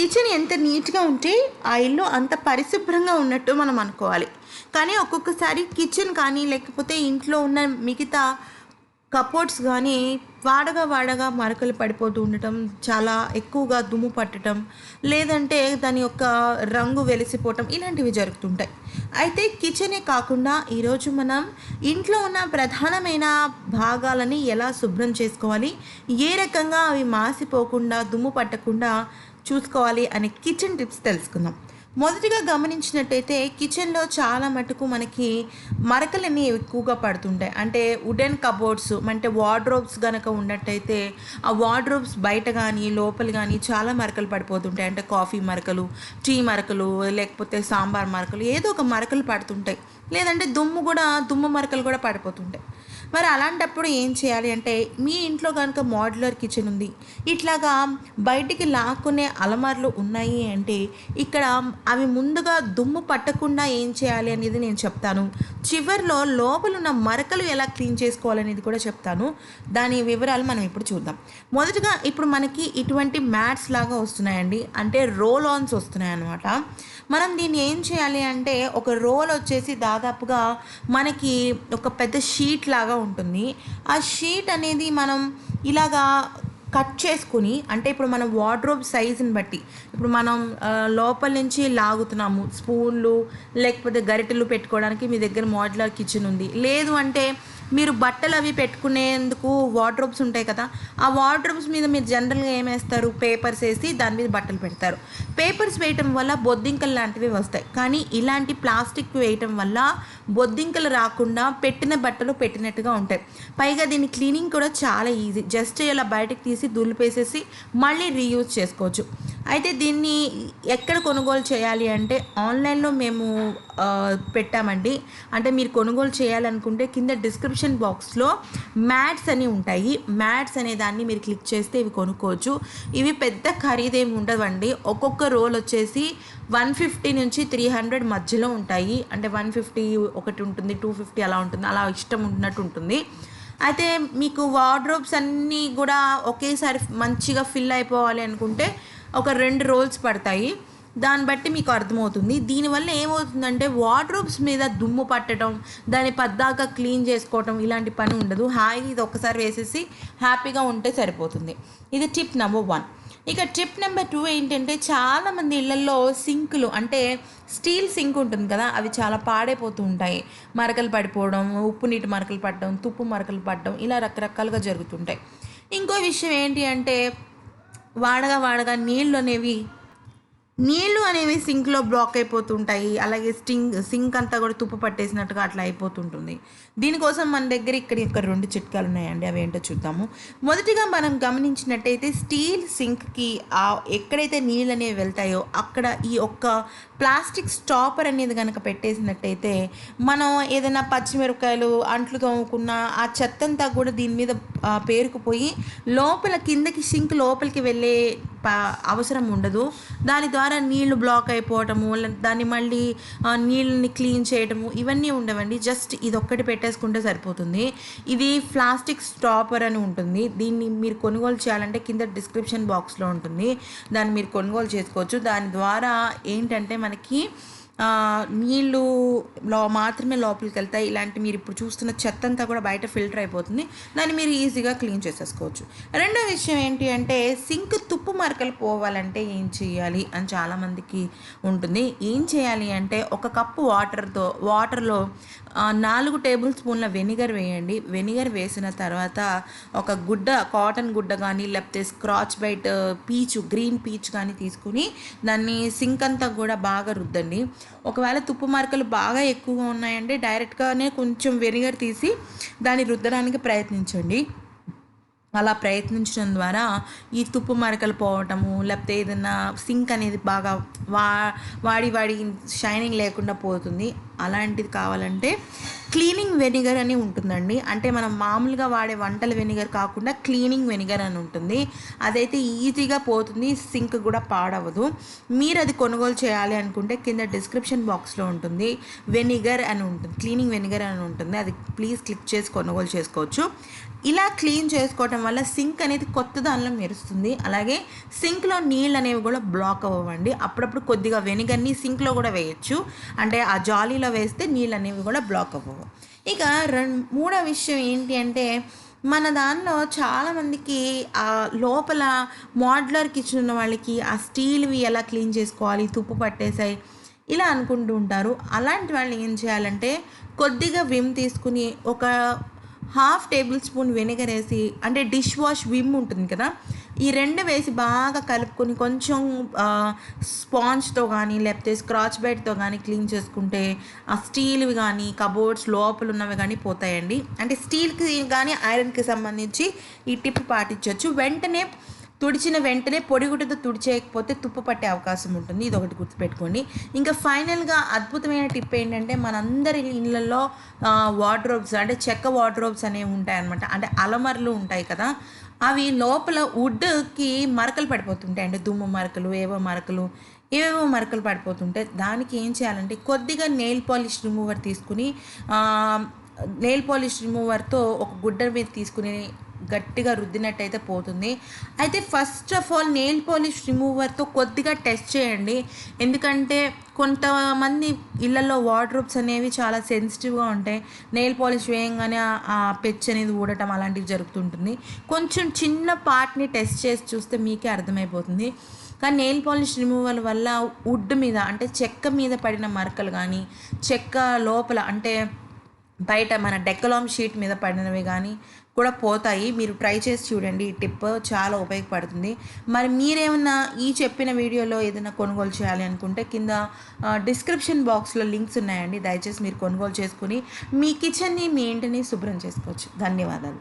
Kitchen ఎంత నీట్గా ఉంటే ఆ ఇల్లు అంత పరిశుభ్రంగా ఉన్నట్టు మనం అనుకోవాలి. కానీ ఒక్కొక్కసారి కిచెన్ కానీ లేకపోతే ఇంట్లో ఉన్న మిగతా కపోర్ట్స్ కానీ వాడగా వాడగా మరకలు పడిపోతూ ఉండటం చాలా ఎక్కువగా దుమ్ము పట్టడం లేదంటే దాని యొక్క రంగు వెలిసిపోవటం ఇలాంటివి జరుగుతుంటాయి. అయితే కిచెనే కాకుండా ఈరోజు మనం ఇంట్లో ఉన్న ప్రధానమైన భాగాలని ఎలా శుభ్రం చేసుకోవాలి ఏ రకంగా అవి మాసిపోకుండా దుమ్ము పట్టకుండా చూసుకోవాలి అనే కిచెన్ టిప్స్ తెలుసుకుందాం. మొదటిగా గమనించినట్టయితే కిచెన్లో చాలా మటుకు మనకి మరకలన్నీ ఎక్కువగా పడుతుంటాయి. అంటే వుడెన్ కబోర్డ్స్ అంటే వార్డ్రోబ్స్ కనుక ఉన్నట్టయితే ఆ వార్డ్రోబ్స్ బయట కానీ లోపల కానీ చాలా మరకలు పడిపోతుంటాయి. అంటే కాఫీ మరకలు టీ మరకలు లేకపోతే సాంబార్ మరకలు ఏదో ఒక మరకలు పడుతుంటాయి. లేదంటే దుమ్ము కూడా దుమ్ము మరకలు కూడా పడిపోతుంటాయి. మరి అలాంటప్పుడు ఏం చేయాలి అంటే మీ ఇంట్లో కనుక మోడ్యులర్ కిచెన్ ఉంది ఇట్లాగా బయటికి లాక్కునే అలమార్లు ఉన్నాయి అంటే ఇక్కడ అవి ముందుగా దుమ్ము పట్టకుండా ఏం చేయాలి అనేది నేను చెప్తాను. చివర్లో లోపల ఉన్న మరకలు ఎలా క్లీన్ చేసుకోవాలనేది కూడా చెప్తాను. దాని వివరాలు మనం ఇప్పుడు చూద్దాం. మొదటగా ఇప్పుడు మనకి ఇటువంటి మ్యాట్స్ లాగా వస్తున్నాయండి. అంటే రోల్ ఆన్స్ వస్తున్నాయి అనమాట మనం దీన్ని ఏం చేయాలి అంటే ఒక రోల్ వచ్చేసి దాదాపుగా మనకి ఒక పెద్ద షీట్ లాగా ఉంటుంది. ఆ షీట్ అనేది మనం ఇలాగా కట్ చేసుకుని అంటే ఇప్పుడు మనం వార్డ్రోబ్ సైజుని బట్టి ఇప్పుడు మనం లోపల నుంచి లాగుతున్నాము స్పూన్లు లేకపోతే గరిటెలు పెట్టుకోవడానికి మీ దగ్గర మోడ్యులర్ కిచెన్ ఉంది. లేదు అంటే మీరు బట్టలు అవి పెట్టుకునేందుకు వార్డ్రోబ్స్ ఉంటాయి కదా ఆ వార్డ్రోబ్స్ మీద మీరు జనరల్గా ఏమేస్తారు పేపర్స్ వేసి దాని మీద బట్టలు పెడతారు. పేపర్స్ వేయటం వల్ల బొద్దింకలు లాంటివి వస్తాయి. కానీ ఇలాంటి ప్లాస్టిక్ వేయటం వల్ల బొద్దింకలు రాకుండా పెట్టిన బట్టలు పెట్టినట్టుగా ఉంటాయి. పైగా దీని క్లీనింగ్ కూడా చాలా ఈజీ. జస్ట్ ఇలా బయటకు తీసి దులిపేసేసి మళ్ళీ రీయూజ్ చేసుకోవచ్చు. అయితే దీన్ని ఎక్కడ కొనుగోలు చేయాలి అంటే ఆన్లైన్లో మేము పెట్టామండి. అంటే మీరు కొనుగోలు చేయాలనుకుంటే కింద డిస్క్రిప్షన్ బాక్స్లో మ్యాట్స్ అని ఉంటాయి. మ్యాట్స్ అనే దాన్ని మీరు క్లిక్ చేస్తే ఇవి కొనుక్కోవచ్చు. ఇవి పెద్ద ఖరీదేమి ఉండవండి. ఒక్కొక్క రోల్ వచ్చేసి వన్ ఫిఫ్టీ నుంచి త్రీ హండ్రెడ్ మధ్యలో ఉంటాయి. అంటే వన్ ఫిఫ్టీ ఒకటి ఉంటుంది టూ ఫిఫ్టీ అలా ఉంటుంది. అలా ఇష్టం ఉన్నట్టు ఉంటుంది. అయితే మీకు వార్డ్రోబ్స్ అన్నీ కూడా ఒకేసారి మంచిగా ఫిల్ అయిపోవాలి అనుకుంటే ఒక రెండు రోల్స్ పడతాయి. దాన్ని బట్టి మీకు అర్థమవుతుంది. దీనివల్ల ఏమవుతుందంటే వార్డ్రోబ్స్ మీద దుమ్ము పట్టడం దాన్ని పద్దాక క్లీన్ చేసుకోవటం ఇలాంటి పని ఉండదు. హాయిగా ఇది ఒక్కసారి వేసేసి హ్యాపీగా ఉంటే సరిపోతుంది. ఇది టిప్ నెంబర్ వన్. ఇక టిప్ నెంబర్ టూ ఏంటంటే చాలామంది ఇళ్ళలో సింకులు అంటే స్టీల్ సింక్ ఉంటుంది కదా అవి చాలా పాడైపోతూ ఉంటాయి. మరకలు పడిపోవడం ఉప్పు నీటి మరకలు పడడం తుప్పు మరకలు పడడం ఇలా రకరకాలుగా జరుగుతుంటాయి. ఇంకో విషయం ఏంటి అంటే వాడగా వాడగా నీళ్ళు అనేవి నీళ్ళు అనేవి సింక్లో బ్లాక్ అయిపోతుంటాయి. అలాగే స్టింగ్ సింక్ అంతా కూడా తుప్పు పట్టేసినట్టుగా అట్లా అయిపోతుంటుంది. దీనికోసం మన దగ్గర ఇక్కడ ఇక్కడ రెండు చిట్కాలు ఉన్నాయండి. అవి ఏంటో చూద్దాము. మొదటిగా మనం గమనించినట్టయితే స్టీల్ సింక్కి ఆ ఎక్కడైతే నీళ్ళు అనేవి వెళ్తాయో అక్కడ ఈ ఒక్క ప్లాస్టిక్ స్టాపర్ అనేది కనుక పెట్టేసినట్టయితే మనం ఏదైనా పచ్చిమిరపకాయలు అంట్లు తోముకున్న ఆ చెత్తంతా కూడా దీని మీద పేరుకుపోయి లోపల కిందకి సింక్ లోపలికి వెళ్ళే అవసరం ఉండదు. దాని ద్వారా నీళ్ళు బ్లాక్ అయిపోవటము దాన్ని మళ్ళీ నీళ్ళని క్లీన్ చేయటము ఇవన్నీ ఉండవండి. జస్ట్ ఇది ఒక్కటి పెట్టేసుకుంటే సరిపోతుంది. ఇది ప్లాస్టిక్ స్టాపర్ అని ఉంటుంది. దీన్ని మీరు కొనుగోలు చేయాలంటే కింద డిస్క్రిప్షన్ బాక్స్లో ఉంటుంది. దాన్ని మీరు కొనుగోలు చేసుకోవచ్చు. దాని ద్వారా ఏంటంటే మనకి నీళ్ళు లో మాత్రమే లోపలికి వెళ్తాయి. ఇలాంటి మీరు ఇప్పుడు చూస్తున్న చెత్త అంతా కూడా బయట ఫిల్టర్ అయిపోతుంది. దాన్ని మీరు ఈజీగా క్లీన్ చేసేసుకోవచ్చు. రెండో విషయం ఏంటి అంటే సింక్ తుప్పు మరకలు పోవాలంటే ఏం చేయాలి అని చాలామందికి ఉంటుంది. ఏం చేయాలి అంటే ఒక కప్పు వాటర్తో వాటర్లో నాలుగు టేబుల్ స్పూన్ల వెనిగర్ వేయండి. వెనిగర్ వేసిన తర్వాత ఒక గుడ్డ కాటన్ గుడ్డ కానీ లేకపోతే స్క్రాచ్ బైట్ పీచు గ్రీన్ పీచ్ కానీ తీసుకుని దాన్ని సింక్ అంతా కూడా బాగా రుద్దండి. ఒకవేళ తుప్పు మార్కలు బాగా ఎక్కువగా ఉన్నాయంటే డైరెక్ట్గానే కొంచెం వెనిగర్ తీసి దాన్ని రుద్దడానికి ప్రయత్నించండి. అలా ప్రయత్నించడం ద్వారా ఈ తుప్పు మరకలు పోవటము లేకపోతే ఏదైనా సింక్ అనేది బాగా వా వాడి వాడి షైనింగ్ లేకుండా పోతుంది. అలాంటిది కావాలంటే క్లీనింగ్ వెనిగర్ అని ఉంటుందండి. అంటే మనం మామూలుగా వాడే వంటల వెనిగర్ కాకుండా క్లీనింగ్ వెనిగర్ అని ఉంటుంది. అదైతే ఈజీగా పోతుంది సింక్ కూడా పాడవదు. మీరు అది కొనుగోలు చేయాలి అనుకుంటే కింద డిస్క్రిప్షన్ బాక్స్లో ఉంటుంది. వెనిగర్ అని ఉంటుంది క్లీనింగ్ వెనిగర్ అని ఉంటుంది. అది ప్లీజ్ క్లిక్ చేసి కొనుగోలు చేసుకోవచ్చు. ఇలా క్లీన్ చేసుకోవటం వల్ల సింక్ అనేది కొత్త దానిలో మెరుస్తుంది. అలాగే సింక్లో నీళ్ళు అనేవి కూడా బ్లాక్ అవ్వండి అప్పుడప్పుడు కొద్దిగా వెనిగర్ని సింక్లో కూడా వేయచ్చు. అంటే ఆ జాలీలో వేస్తే నీళ్ళు అనేవి కూడా బ్లాక్ అవ్వవు. ఇక రెండు మూడో విషయం ఏంటి అంటే మన దానిలో చాలామందికి ఆ లోపల మోడ్లర్ కిచెన్ ఉన్న వాళ్ళకి ఆ స్టీల్వి ఎలా క్లీన్ చేసుకోవాలి తుప్పు పట్టేసాయి ఇలా అనుకుంటూ ఉంటారు. అలాంటి వాళ్ళు ఏం చేయాలంటే కొద్దిగా విమ్ తీసుకుని ఒక హాఫ్ టేబుల్ స్పూన్ వెనిగర్ వేసి అంటే డిష్ వాష్ విమ్ ఉంటుంది కదా ఈ రెండు వేసి బాగా కలుపుకొని కొంచెం స్పాంజ్తో కానీ లేకపోతే స్క్రాచ్ బైట్తో కానీ క్లీన్ చేసుకుంటే ఆ స్టీల్వి కానీ కబోర్డ్స్ లోపల ఉన్నవి కానీ పోతాయండి. అంటే స్టీల్కి కానీ ఐరన్కి సంబంధించి ఈ టిప్ పాటించవచ్చు వెంటనే తుడిచిన వెంటనే పొడిగుడ్డతో తుడిచేయకపోతే తుప్పు పట్టే అవకాశం ఉంటుంది. ఇది ఒకటి గుర్తుపెట్టుకోండి. ఇంకా ఫైనల్గా అద్భుతమైన టిప్ ఏంటంటే మనందరి ఇళ్ళల్లో వార్డ్రోబ్స్ అంటే చెక్క వార్డ్రోబ్స్ అనేవి ఉంటాయన్నమాట. అంటే అలమర్లు ఉంటాయి కదా. అవి లోపల వుడ్కి మరకలు పడిపోతుంటాయి. అంటే దుమ్ము మరకలు ఏవో మరకలు ఏవేవో మరకలు పడిపోతుంటాయి. దానికి ఏం చేయాలంటే కొద్దిగా నెయిల్ పాలిష్ రిమూవర్ తీసుకుని నెయిల్ పాలిష్ రిమూవర్తో ఒక గుడ్డ మీద తీసుకుని గట్టిగా రుద్దినట్టయితే పోతుంది. అయితే first of all nail polish రిమూవర్తో కొద్దిగా టెస్ట్ చేయండి. ఎందుకంటే కొంతమంది ఇళ్ళల్లో వార్డ్రోబ్స్ అనేవి చాలా సెన్సిటివ్గా ఉంటాయి. నెయిల్ పాలిష్ వేయంగానే ఆ పెచ్ అనేది ఊడటం అలాంటివి జరుగుతుంటుంది. కొంచెం చిన్న పార్ట్ని టెస్ట్ చేసి చూస్తే మీకే అర్థమైపోతుంది. కానీ నెయిల్ పాలిష్ రిమూవల్ వల్ల వుడ్ మీద అంటే చెక్క మీద పడిన మరకలు కానీ చెక్క లోపల అంటే బయట మన డెక్కలామ్ షీట్ మీద పడినవి కానీ కూడా పోతాయి. మీరు ట్రై చేసి చూడండి. ఈ టిప్ చాలా ఉపయోగపడుతుంది. మరి మీరేమన్నా ఈ చెప్పిన వీడియోలో ఏదైనా కొనుగోలు చేయాలి అనుకుంటే కింద డిస్క్రిప్షన్ బాక్స్లో లింక్స్ ఉన్నాయండి. దయచేసి మీరు కొనుగోలు చేసుకుని మీ కిచెన్ని మీ ఇంటిని శుభ్రం చేసుకోవచ్చు. ధన్యవాదాలు.